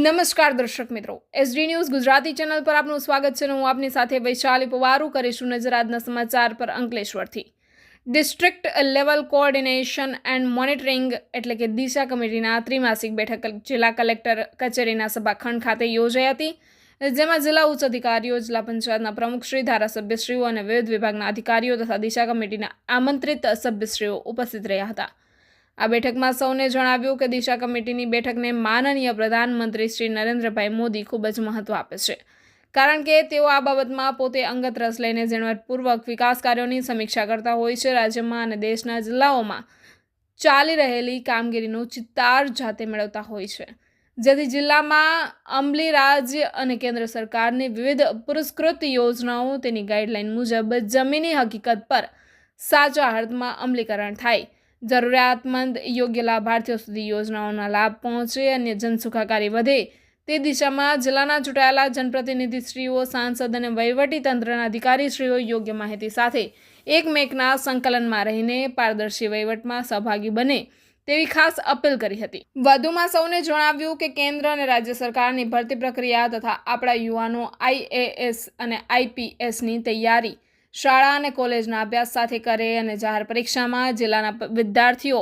નમસ્કાર દર્શક મિત્રો. એસડી ન્યૂઝ ગુજરાતી ચેનલ પર આપનું સ્વાગત છે હું આપની સાથે વૈશાલી પવારું કરીશું નજર આજના સમાચાર પર અંકલેશ્વરથી. District level coordination and monitoring એટલે કે દિશા કમિટીના ત્રિમાસિક બેઠક જિલ્લા કલેક્ટર કચેરીના સભાખંડ ખાતે યોજાઈ હતી. જેમાં જિલ્લા ઉચ્ચ અધિકારીઓ, જિલ્લા પંચાયતના પ્રમુખશ્રી ધારાસભ્યશ્રીઓ અને વિવિધ વિભાગના અધિકારીઓ તથા દિશા કમિટીના આમંત્રિત સભ્યશ્રીઓ ઉપસ્થિત રહ્યા હતા. આ બેઠકમાં સૌને જણાવ્યું કે દિશા કમિટીની બેઠકને માનનીય પ્રધાનમંત્રી શ્રી નરેન્દ્રભાઈ મોદી ખૂબ જ મહત્વ આપે છે. કારણ કે તેઓ આ બાબતમાં પોતે અંગત રસ લઈને ઝીણવટપૂર્વક વિકાસ કાર્યોની સમીક્ષા કરતા હોય છે. રાજ્યમાં અને દેશના જિલ્લાઓમાં ચાલી રહેલી કામગીરીનું ચિત્તાર જાતે મેળવતા હોય છે. જેથી જિલ્લામાં અમલી રાજ્ય અને કેન્દ્ર સરકારની વિવિધ પુરસ્કૃત યોજનાઓ તેની ગાઈડલાઈન મુજબ જમીની હકીકત પર સાચા અર્થમાં અમલીકરણ થાય. જરૂરિયાતમંદ યોગ્ય લાભાર્થીઓ સુધી યોજનાઓના લાભ પહોંચે અને જનસુખાકારી વધે તે દિશામાં જિલ્લાના ચૂંટાયેલા જનપ્રતિનિધિશ્રીઓ, સાંસદ અને વહીવટી તંત્રના અધિકારીશ્રીઓ યોગ્ય માહિતી સાથે એકમેકના સંકલનમાં રહીને પારદર્શી વહીવટમાં સહભાગી બને તેવી ખાસ અપીલ કરી હતી. વધુમાં સૌને જણાવ્યું કે કેન્દ્ર અને રાજ્ય સરકારની ભરતી પ્રક્રિયા તથા આપણા યુવાનો આઈએએસ અને આઈપીએસની તૈયારી શાળા અને કોલેજના અભ્યાસ સાથે કરે અને જાહેર પરીક્ષામાં જિલ્લાના વિદ્યાર્થીઓ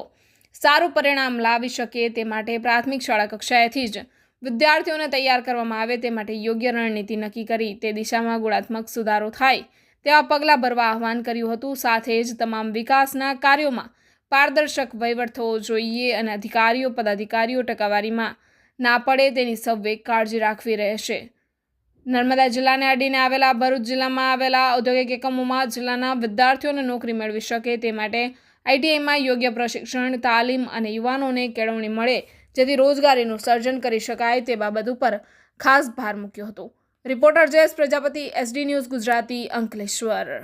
સારું પરિણામ લાવી શકે તે માટે પ્રાથમિક શાળા કક્ષાએથી જ વિદ્યાર્થીઓને તૈયાર કરવામાં આવે તે માટે યોગ્ય રણનીતિ નક્કી કરી તે દિશામાં ગુણાત્મક સુધારો થાય તેવા પગલાં ભરવા આહવાન કર્યું હતું. સાથે જ તમામ વિકાસના કાર્યોમાં પારદર્શક વહીવટ થવો જોઈએ અને અધિકારીઓ, પદાધિકારીઓ ટકાવારીમાં ના પડે તેની સૌએ કાળજી રાખવી રહેશે. નર્મદા જિલ્લાને અડીને આવેલા, ભરૂચ જિલ્લામાં આવેલા ઔદ્યોગિક એકમોમાં જિલ્લાના વિદ્યાર્થીઓને નોકરી મેળવી શકે તે માટે આઈટીઆઈમાં યોગ્ય પ્રશિક્ષણ, તાલીમ અને યુવાનોને કેળવણી મળે, જેથી રોજગારીનું સર્જન કરી શકાય તે બાબત ઉપર ખાસ ભાર મૂક્યો હતો. Reporter Jayesh Prajapati, SD news Gujarati Ankleshwar.